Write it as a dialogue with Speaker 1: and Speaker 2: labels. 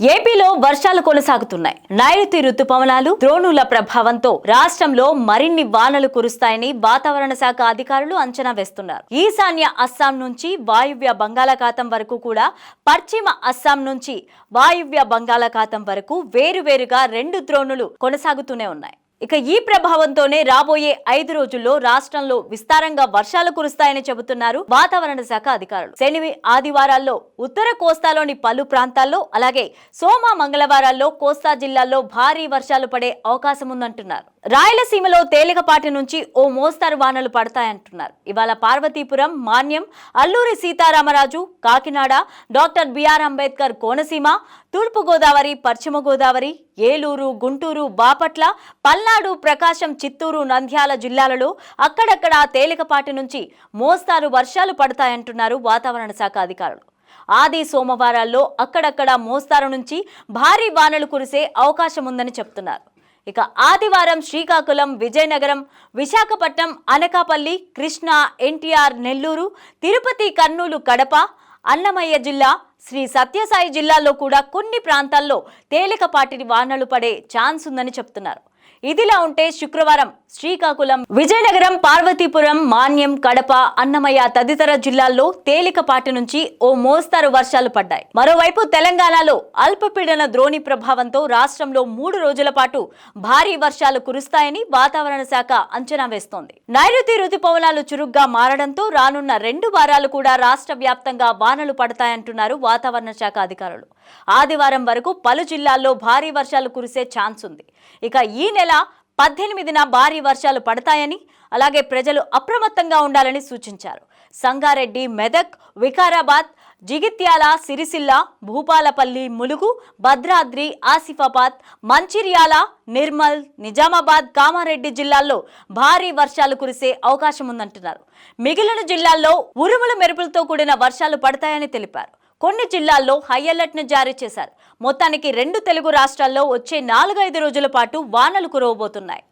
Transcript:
Speaker 1: ఏపీలో వర్షాలు కొనసాగుతున్నాయి. నైరుతి రుతుపవనాలు ద్రోణుల ప్రభావంతో రాష్ట్రంలో మరిన్ని వానలు కురుస్తాయని వాతావరణ శాఖ అధికారులు అంచనా వేస్తున్నారు. ఈశాన్య అస్సాం నుంచి వాయువ్య బంగాళాఖాతం వరకు కూడా పశ్చిమ అస్సాం నుంచి వాయువ్య బంగాళాఖాతం వరకు వేరువేరుగా రెండు ద్రోణులు కొనసాగుతూనే ఉన్నాయి. ఇక ఈ ప్రభావంతోనే రాబోయే ఐదు రోజుల్లో రాష్ట్రంలో విస్తారంగా వర్షాలు కురుస్తాయని చెబుతున్నారు వాతావరణ శాఖ అధికారులు. శని ఆదివారాల్లో ఉత్తర కోస్తాలోని పలు ప్రాంతాల్లో అలాగే సోమ మంగళవారాల్లో కోస్తా జిల్లాల్లో భారీ వర్షాలు పడే అవకాశం ఉందంటున్నారు. రాయలసీమలో తేలికపాటి నుంచి ఓ మోస్తారు వానలు పడతాయంటున్నారు. ఇవాళ Parvathipuram Manyam Alluri Sitaramaraju Kakinada doctor B R Ambedkar Konaseema తూర్పు గోదావరి పశ్చిమ గోదావరి ఏలూరు గుంటూరు బాపట్ల పల్నాడు ప్రకాశం చిత్తూరు నంద్యాల జిల్లాలలో అక్కడక్కడ తేలికపాటి నుంచి మోస్తారు వర్షాలు పడతాయంటున్నారు వాతావరణ శాఖ అధికారులు. ఆది సోమవారాల్లో అక్కడక్కడ మోస్తారు నుంచి భారీ వానలు కురిసే అవకాశం ఉందని చెప్తున్నారు. ఇక ఆదివారం శ్రీకాకుళం విజయనగరం విశాఖపట్నం అనకాపల్లి కృష్ణా ఎన్టీఆర్ నెల్లూరు తిరుపతి కర్నూలు కడప అన్నమయ్య జిల్లా శ్రీ సత్యసాయి జిల్లాలో కూడా కొన్ని ప్రాంతాల్లో తేలికపాటి వానలు పడే ఛాన్స్ ఉందని చెప్తున్నారు. ఇదిలా ఉంటే శుక్రవారం శ్రీకాకుళం విజయనగరం పార్వతీపురం మాన్యం కడప అన్నమయ్య తదితర జిల్లాల్లో తేలికపాటి నుంచి ఓ మోస్తారు వర్షాలు పడ్డాయి. మరోవైపు తెలంగాణలో అల్పపీడన ద్రోణి ప్రభావంతో రాష్ట్రంలో మూడు రోజుల పాటు భారీ వర్షాలు కురుస్తాయని వాతావరణ శాఖ అంచనా వేస్తోంది. నైరుతి రుతుపవనాలు చురుగ్గా మారడంతో రానున్న రెండు వారాలు కూడా రాష్ట్ర వ్యాప్తంగా వానలు పడతాయంటున్నారు వాతావరణ శాఖ అధికారులు. ఆదివారం వరకు పలు జిల్లాల్లో భారీ వర్షాలు కురిసే ఛాన్స్ ఉంది. ఇక ఈ నెల పద్దెనిమిదిన భారీ వర్షాలు పడతాయని అలాగే ప్రజలు అప్రమత్తంగా ఉండాలని సూచించారు. సంగారెడ్డి మెదక్ వికారాబాద్ జిగిత్యాల సిరిసిల్ల భూపాలపల్లి ములుగు భద్రాద్రి ఆసిఫాబాద్ మంచిర్యాల నిర్మల్ నిజామాబాద్ కామారెడ్డి జిల్లాల్లో భారీ వర్షాలు కురిసే అవకాశం ఉందంటున్నారు మిగిలిన జిల్లాల్లో ఉరుముల మెరుపులతో కూడిన వర్షాలు పడతాయని తెలిపారు. కొన్ని జిల్లాల్లో హై అలర్ట్ జారీ చేశారు. మొత్తానికి రెండు తెలుగు రాష్ట్రాల్లో వచ్చే నాలుగైదు రోజుల పాటు వానలు కురవబోతున్నాయి.